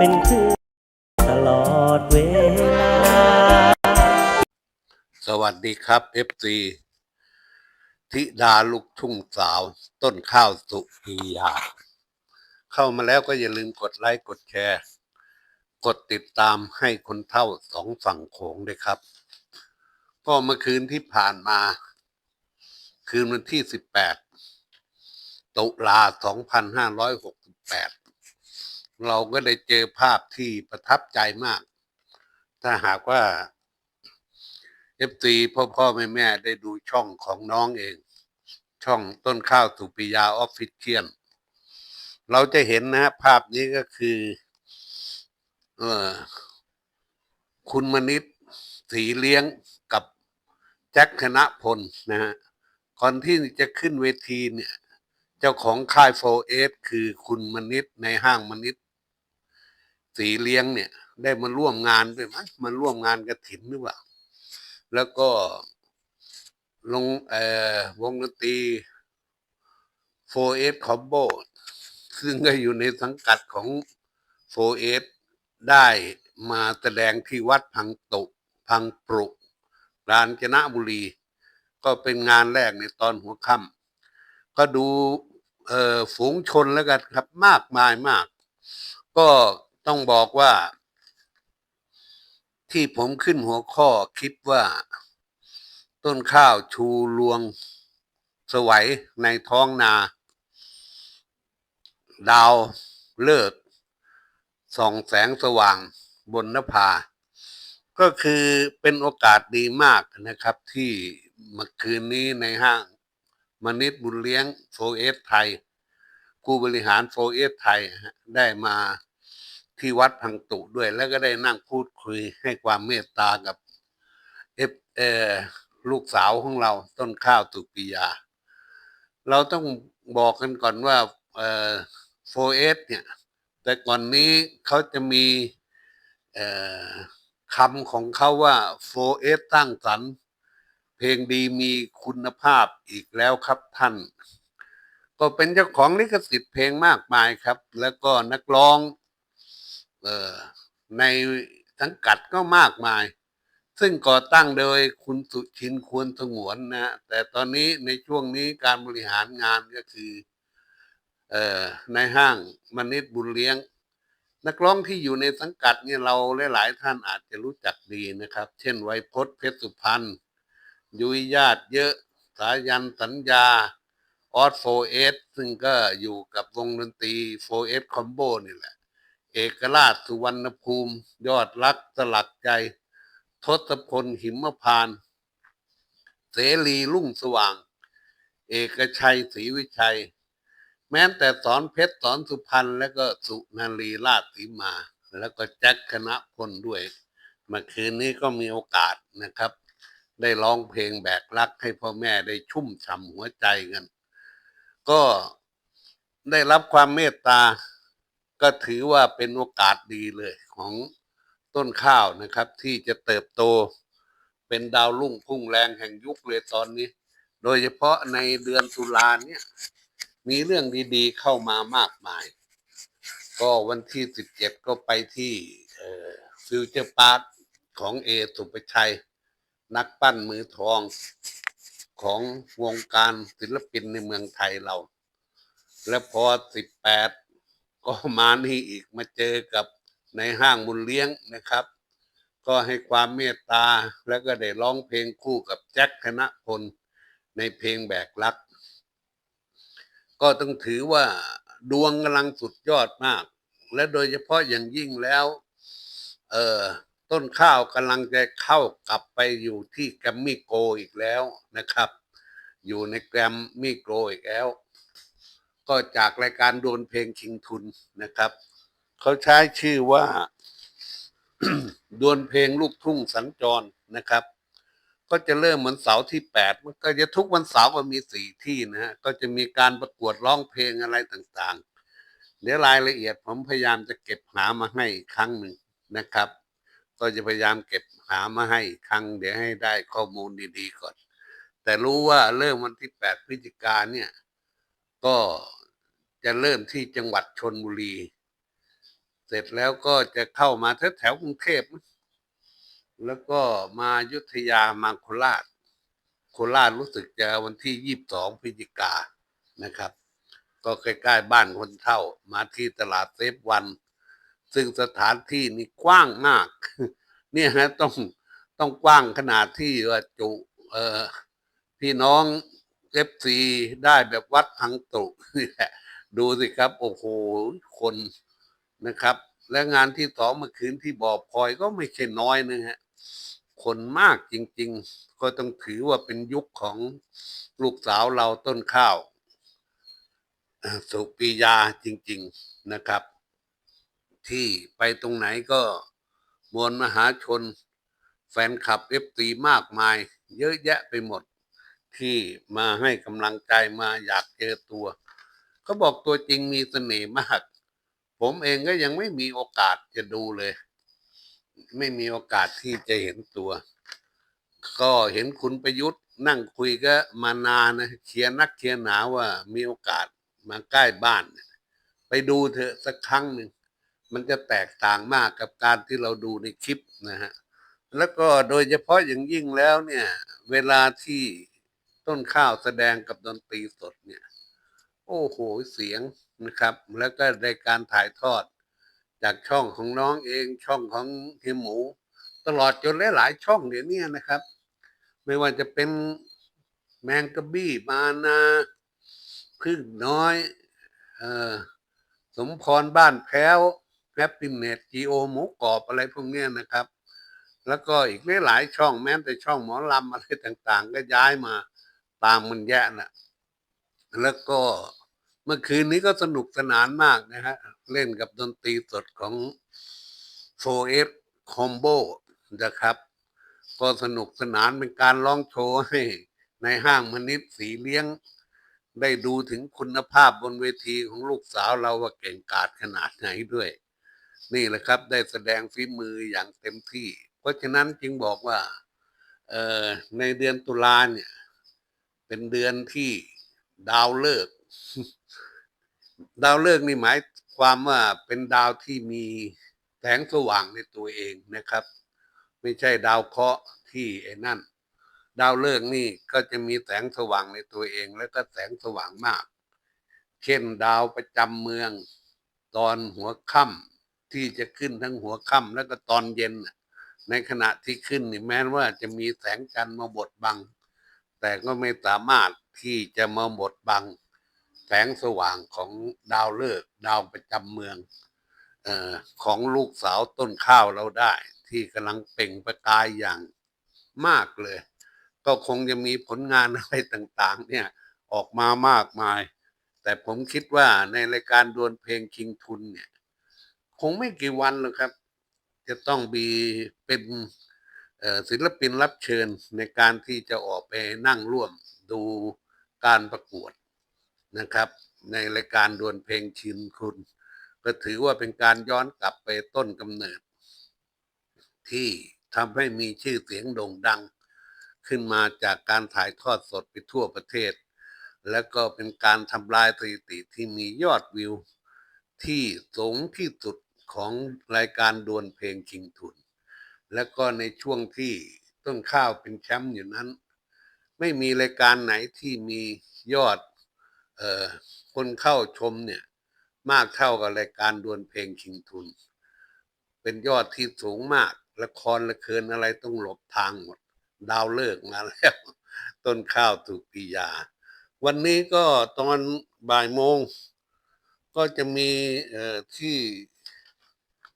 เป็นคือตลอดเวลา สวัสดีครับ FC ธิดาลูกทุ่งสาว ต้นข้าวสุพียา เข้ามาแล้วก็อย่าลืมกดไลค์กดแชร์ กดติดตามให้คนเท่าสองฝั่งโขงด้วยครับ ก็เมื่อคืนที่ผ่านมา คืนวันที่18ตุลา2568 เราก็ได้เจอภาพที่ประทับใจมาก ถ้าหากว่าเอฟซีพ่อพ่อแม่แม่ได้ดูช่องของน้องเอง ช่องต้นข้าวสุปิยาออฟฟิเชียลเราจะเห็นนะภาพนี้ก็คือ เออคุณมณิษฐ์สีเลี้ยงกับแจ็คธนพลนะฮะก่อนที่จะขึ้นเวทีเนี่ย เจ้าของค่ายโฟเอสคือคุณมณิษฐ์ในห้างมณิษฐ์ สีเลี้ยงเนี่ย ได้มาร่วมงานด้วยมั้ยมาร่วมงานกระถินหรือเปล่า แล้วก็ลงเอ่อวงดนตรีโฟเอสคอมโบซึ่งก็อยู่ในสังกัดของโฟเอสได้มาแสดงที่วัดพังตุพังปรุกาญจนบุรี ก็เป็นงานแรกในตอนหัวค่ำก็ดูเอ่อฝูงชนแล้วกันครับมากมายมาก ก็ ต้องบอกว่า ที่ผมขึ้นหัวข้อคลิปว่า ต้นข้าวชูรวงสวัยในท้องนา ดาวเลิกส่องแสงสว่างบนนภา ก็คือเป็นโอกาสดีมากนะครับ ที่เมื่อคืนนี้ในห้างมนิดบุญเลี้ยงโฟเอสไทยผู้บริหารโฟเอสไทยได้มา ที่วัดพังตุด้วย แล้วก็ได้นั่งพูดคุยให้ความเมตตากับเอฟเอลูกสาวของเราต้นข้าวตุปิยา เราต้องบอกกันก่อนว่าเอ่อโฟเอสเนี่ย แต่ก่อนนี้เขาจะมีคำของเขาว่าโฟเอสตั้งสรรเพลงดีมีคุณภาพอีกแล้วครับท่าน ก็เป็นเจ้าของลิขสิทธิ์เพลงมากมายครับ แล้วก็นักร้องเอ่อ ในสังกัดก็มากมาย ซึ่งก่อตั้งโดยคุณสุชินควรสงวนนะฮะแต่ตอนนี้ในช่วงนี้การบริหารงานก็คืออในห้างมนิดบุญเลี้ยง นักร้องที่อยู่ในสังกัดเนี่ยเราหลายๆท่านอาจจะรู้จักดีนะครับ เช่นไวยพจน์เพชรสุพรรณยุยญาติเยอะสายันสัญญาออสโฟเอสซึ่งก็อยู่กับวงดนตรีโฟเอสคอมโบนี่แหละ เอกราชสุวรรณภูมิ ยอดรักสลักใจ ทศพลหิมพานต์เสรีรุ่งสว่าง เอกชัยศรีวิชัย แม้แต่สอนเพชรสอนสุพรรณแล้วก็สุนารีราชสีมา แล้วก็แจ็คคณะพลด้วยเมื่อคืนนี้ก็มีโอกาสนะครับ ได้ร้องเพลงแบกรักให้พ่อแม่ได้ชุ่มฉ่ำหัวใจกัน ก็ได้รับความเมตตา ก็ถือว่าเป็นโอกาสดีเลยของต้นข้าวนะครับ ที่จะเติบโตเป็นดาวรุ่งพุ่งแรงแห่งยุคเลยตอนนี้ โดยเฉพาะในเดือนตุลาเนี่ยมีเรื่องดีๆเข้ามามากมาย ก็วันที่สิบเจ็ดก็ไปที่ฟิวเจอร์พาร์คของเอสุปชัย นักปั้นมือทองของวงการศิลปินในเมืองไทยเรา และพอสิบแปด ก็มานี่อีกมาเจอกับในห้างบุญเลี้ยงนะครับ ก็ให้ความเมตตาแล้วก็ได้ร้องเพลงคู่กับแจ็คธนพลในเพลงแบกรัก ก็ต้องถือว่าดวงกำลังสุดยอดมาก และโดยเฉพาะอย่างยิ่งแล้ว เออต้นข้าวกำลังจะเข้ากลับไปอยู่ที่แกรมมี่โกลอีกแล้วนะครับ อยู่ในแกรมมี่โกลอีกแล้ว ก็จากรายการโดนเพลงชิงทุนนะครับ เขาใช้ชื่อว่า ดวลเพลงลูกทุ่งสัญจรนะครับ ก็จะเริ่มเหมือนเสาร์ที่แปดมันก็จะทุกวันเสาร์ก็มีสี่ที่นะฮะก็จะมีการประกวดร้องเพลงอะไรต่างๆ เดี๋ยวรายละเอียดผมพยายามจะเก็บหามาให้อีกครั้งหนึ่งนะครับ ก็จะพยายามเก็บหามาให้อีกครั้ง เดี๋ยวให้ได้ข้อมูลดีๆก่อน แต่รู้ว่าเริ่มวันที่แปดพฤศจิกาเนี่ย ก็จะเริ่มที่จังหวัดชนบุรี เสร็จแล้วก็จะเข้ามาแถวแถวๆกรุงเทพ แล้วก็มายุธยามาโคราช โคราชรู้สึกจะวันที่ยี่สิบสองพฤศจิกานะครับ ก็ใกล้ๆบ้านคนเท่า มาที่ตลาดเซฟวัน ซึ่งสถานที่นี่กว้างมาก เนี่ยฮะต้องต้องกว้างขนาดที่ว่าจุเออพี่น้อง เอฟซีได้แบบวัดพังตุนี่แหละดูสิครับ โอ้โหคนนะครับ และงานที่สองเมื่อคืนที่บ่อพลอยก็ไม่ใช่น้อยนะฮะคนมากจริง ๆ ก็ต้องถือว่าเป็นยุคของลูกสาวเราต้นข้าวสุปียาจริง ๆนะครับ ที่ไปตรงไหนก็มวลมหาชน แฟนคลับเอฟตีมากมาย เยอะแยะไปหมด ที่มาให้กำลังใจมาอยากเจอตัวเขาบอกตัวจริงมีเสน่ห์มาก ผมเองก็ยังไม่มีโอกาสจะดูเลย ไม่มีโอกาสที่จะเห็นตัว ก็เห็นคุณประยุทธ์นั่งคุยก็มานานนะเชียร์นักเชียร์หนาว่ามีโอกาสมาใกล้บ้าน ไปดูเถอะสักครั้งหนึ่งมันจะแตกต่างมากกับการที่เราดูในคลิปนะฮะแล้วก็โดยเฉพาะอย่างยิ่งแล้วเนี่ย เวลาที่ ต้นข้าวแสดงกับดนตรีสดเนี่ย โอ้โหเสียงนะครับ แล้วก็ในการถ่ายทอด จากช่องของน้องเองช่องของเฮียหมู ตลอดจนหลายๆช่องเดี๋ยวนี้นะครับ ไม่ว่าจะเป็นแมงกะบี้มานาพึ่งน้อยเออสมพรบ้านแพ้วแฮปปี้เนตจีโอหมูกรอบอะไรพวกเนี้ยนะครับ แล้วก็อีกหลายช่องแม้แต่ช่องหมอลำอะไรต่างๆ ก็ย้ายมา ตามมันแย่น่ะแล้วก็เมื่อคืนนี้ก็สนุกสนานมากนะฮะ เล่นกับดนตรีสดของ 4F Combo นะครับ ก็สนุกสนานเป็นการร้องโชว์ให้ในห้างมนิดสีเลี้ยง ได้ดูถึงคุณภาพบนเวทีของลูกสาวเราว่าเก่งกาจขนาดไหนด้วย นี่แหละครับได้แสดงฝีมืออย่างเต็มที่ เพราะฉะนั้นจึงบอกว่าในเดือนตุลาเนี่ย เป็นเดือนที่ดาวเลิก ดาวเลิกนี่หมายความว่าเป็นดาวที่มีแสงสว่างในตัวเองนะครับ ไม่ใช่ดาวเคราะห์ที่ไอ้นั่น ดาวฤกษ์นี่ก็จะมีแสงสว่างในตัวเอง แล้วก็แสงสว่างมาก เช่นดาวประจำเมือง ตอนหัวค่ำที่จะขึ้นทั้งหัวค่ำแล้วก็ตอนเย็นในขณะที่ขึ้นนี่แม้ว่าจะมีแสงจันทร์มาบดบัง แต่ก็ไม่สามารถที่จะมาบดบังแสงสว่างของดาวฤกษ์ดาวประจำเมืองออของลูกสาวต้นข้าวเราได้ ที่กำลังเปล่งประกายอย่างมากเลย ก็คงจะมีผลงานอะไรต่างๆ เนี่ยออกมามากมาย แต่ผมคิดว่าในรายการดวลเพลงคิงทุนเนี่ย คงไม่กี่วันหรอกครับ จะต้องมีเป็น ศิลปินรับเชิญในการที่จะออกไปนั่งร่วมดูการประกวดนะครับ ในรายการดวลเพลงชินคุณ ก็ถือว่าเป็นการย้อนกลับไปต้นกำเนิด ที่ทำให้มีชื่อเสียงโด่งดัง ขึ้นมาจากการถ่ายทอดสดไปทั่วประเทศ แล้วก็เป็นการทำลายสถิติที่มียอดวิว ที่สูงที่สุดของรายการดวลเพลงชิงทุน แล้วก็ในช่วงที่ต้นข้าวเป็นแชมป์อยู่นั้น ไม่มีรายการไหนที่มียอดออคนเข้าชมเนี่ย มากเท่ากับรายการดวลเพลงชิงทุน เป็นยอดที่สูงมากละครละเคินอะไรต้องหลบทางหมด ดาวเลิกมาแล้ว ต้นข้าวถูกปียา วันนี้ก็ตอนบ่ายโมง ก็จะมีที่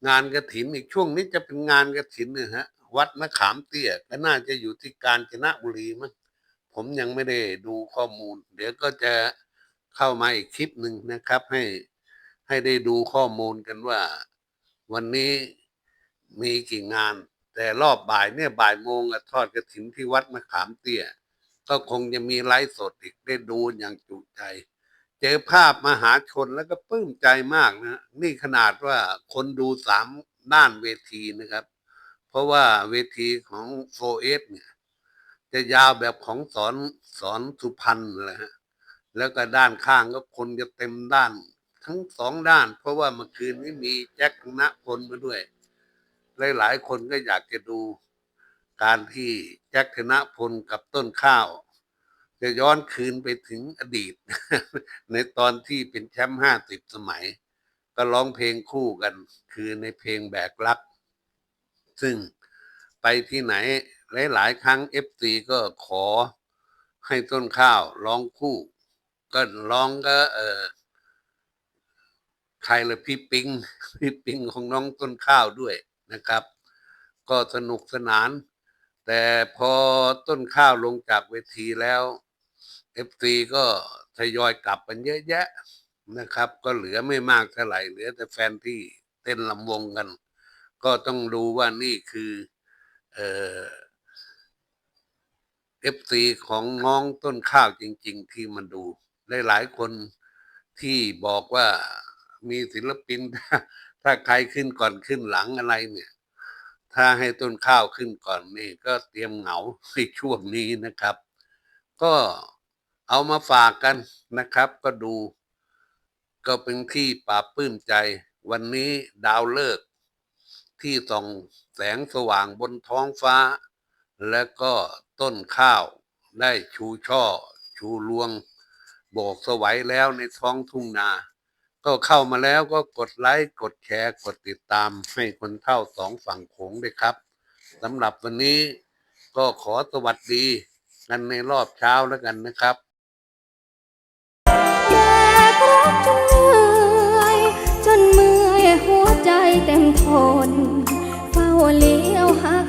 งานกระถินอีกช่วงนี้จะเป็นงานกระถินนะฮะ วัดมะขามเตี้ยก็น่าจะอยู่ที่กาญจนบุรีมั้งผมยังไม่ได้ดูข้อมูล เดี๋ยวก็จะเข้ามาอีกคลิปหนึ่งนะครับ ให้ให้ได้ดูข้อมูลกันว่า วันนี้มีกี่งาน แต่รอบบ่ายเนี่ยบ่ายโมงทอดกระถินที่วัดมะขามเตี้ย ก็คงจะมีไลฟ์สดอีกได้ดูอย่างจุใจ เจอภาพมหาชนแล้วก็ปลื้มใจมากนะ นี่ขนาดว่าคนดูสามด้านเวทีนะครับ เพราะว่าเวทีของโฟเอสเนี่ย จะยาวแบบของสอนสอนสุพรรณเลยฮะแล้วก็ด้านข้างก็คนจะเต็มด้าน ทั้งสองด้าน เพราะว่าเมื่อคืนนี้มีแจ็คธนพลมาด้วย หลายๆคนก็อยากจะดูการที่แจ็คธนพลกับต้นข้าว จะย้อนคืนไปถึงอดีต ในตอนที่เป็นแชมป์ห้าสิบสมัย ก็ร้องเพลงคู่กัน คือในเพลงแบกรัก ซึ่งไปที่ไหนหลาย ๆ ครั้งเอฟซีก็ขอให้ต้นข้าวร้องคู่ ก็ร้องก็เออใครละพี่ปิงพี่ปิงของน้องต้นข้าวด้วยนะครับ ก็สนุกสนาน แต่พอต้นข้าวลงจากเวทีแล้ว เอฟซีก็ทยอยกลับกันเยอะแยะนะครับ ก็เหลือไม่มากเท่าไหร่เหลือแต่แฟนที่เต้นลำวงกัน ก็ต้องดูว่านี่คือเอ่อเอฟซีของน้องต้นข้าวจริง ๆ ที่มาดูหลายๆคนที่บอกว่ามีศิลปิน ถ้าใครขึ้นก่อนขึ้นหลังอะไรเนี่ย ถ้าให้ต้นข้าวขึ้นก่อนนี่ก็เตรียมเหงาในช่วงนี้นะครับ ก็ เอามาฝากกันนะครับ ก็ดู ก็เป็นที่ปราบปลื้มใจ วันนี้ดาวเลิก ที่ส่องแสงสว่างบนท้องฟ้า และก็ต้นข้าวได้ชูช่อ ชูรวง โบกสวัยแล้วในท้องทุ่งนา ก็เข้ามาแล้วก็กดไลค์กดแชร์กดติดตามให้คนเท่าสองฝั่งโขงด้วยครับสำหรับวันนี้ก็ขอสวัสดีกันในรอบเช้าแล้วกันนะครับ รักจนเหนื่อย จนเมื่อยหัวใจเต็มทน เฝ้าเลี้ยวหา